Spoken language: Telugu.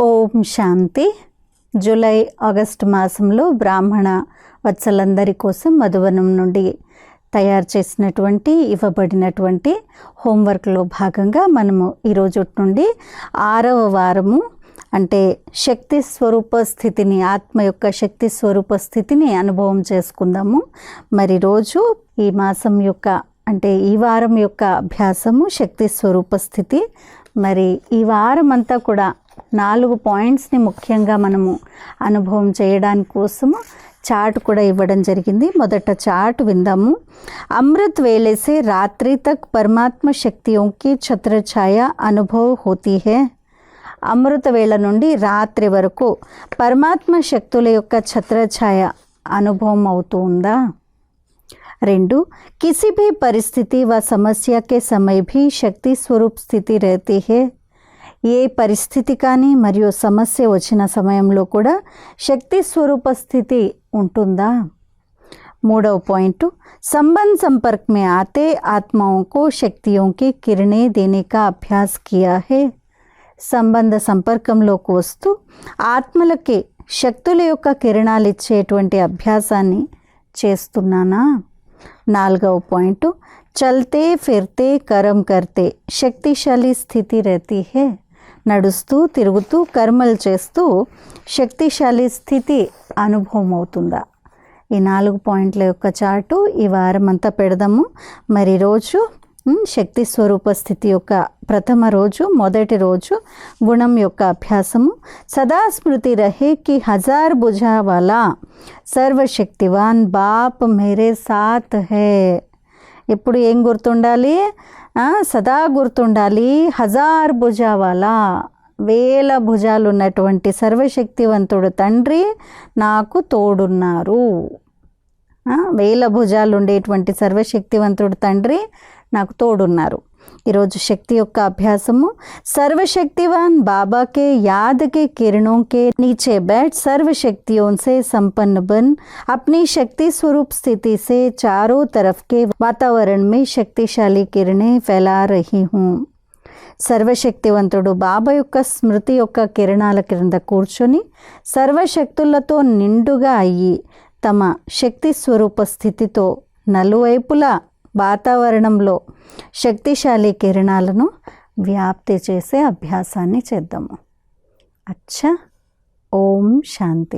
ఓం శాంతి. జూలై ఆగస్టు మాసంలో బ్రాహ్మణ వత్సలందరి కోసం మధువనం నుండి తయారు చేసినటువంటి ఇవ్వబడినటువంటి హోంవర్క్లో భాగంగా మనము ఈరోజు నుండి ఆరవ వారము అంటే శక్తి స్వరూప స్థితిని ఆత్మ యొక్క శక్తి స్వరూప స్థితిని అనుభవం చేసుకుందాము. మరి రోజు ఈ మాసం యొక్క అంటే ఈ వారం యొక్క అభ్యాసము శక్తి స్వరూప స్థితి. మరి ఈ వారం అంతా కూడా నాలుగు పాయింట్స్ని ముఖ్యంగా మనము అనుభవం చేయడానికి కోసము చాట్ కూడా ఇవ్వడం జరిగింది. మొదట చాట్ విందాము. అమృత్ వేలేసే రాత్రి తక్ పరమాత్మ శక్తియోకి ఛత్రఛాయ అనుభవ్ హోతీ హే. అమృత వేళ నుండి రాత్రి వరకు పరమాత్మ శక్తుల యొక్క ఛత్రఛాయ అనుభవం అవుతూ ఉందా? రెండు కిసి పరిస్థితి परिस्थिति व సమయ భీ శక్తి స్వరూప్ స్థితి स्वरूप स्थिति ఏ పరిస్థితి కానీ మరియు సమస్య వచ్చిన సమయంలో కూడా శక్తి స్వరూప స్థితి ఉంటుందా మూడవ పాయింట్ संबंध संपर्क में आते आत्माओं को शक्तियों की किरणें देने का अभ्यास किया है సంబంధ సంపర్కంలోకి వస్తూ ఆత్మలకి శక్తుల యొక్క కిరణాలు ఇచ్చేటువంటి అభ్యాసాన్ని చేస్తున్నానా నాలుగవ పాయింట్ చల్తే ఫిర్తే కరం కర్తే శక్తిశాలి స్థితి రహతీ హే నడుస్తూ తిరుగుతూ కర్మలు చేస్తూ శక్తిశాలి స్థితి అనుభవం అవుతుందా ఈ నాలుగు పాయింట్ల యొక్క చాటు ఈ వారం అంతా పెడదాము. మరి రోజు శక్తి స్వరూప స్థితి యొక్క ప్రథమ రోజు మొదటి రోజు గుణం యొక్క అభ్యాసము. సదా స్మృతి రహే కి హజార్ భుజా వాలా సర్వశక్తివాన్ బాప్ మేరే సాత్ హే. ఎప్పుడు ఏం గుర్తుండాలి? సదా గుర్తుండాలి. హజార్ భుజావాల. వేల భుజాలు ఉన్నటువంటి సర్వశక్తివంతుడు తండ్రి నాకు తోడున్నారు. వేల భుజాలు ఉండేటువంటి సర్వశక్తివంతుడు తండ్రి నాకు తోడున్నారు. ఈరోజు శక్తి యొక్క అభ్యాసము సర్వశక్తివాన్ बाबा के याद के किरणों के नीचे बैठ सर्व शक्तियों से संपन्न बन अपनी शक्ति स्वरूप स्थिति से चारों तरफ के वातावरण में शक्तिशाली किरणें फैला रही हूँ సర్వశక్తివంతుడు బాబా యొక్క స్మృతి యొక్క కిరణాల క్రింద కూర్చొని సర్వశక్తులతో నిండుగా అయ్యి తమ శక్తి స్వరూప స్థితితో నలువైపులా వాతావరణంలో శక్తిశాలి కిరణాలను వ్యాప్తి చేసే అభ్యాసాన్ని చేద్దాము. అచ్చా ఓం శాంతి.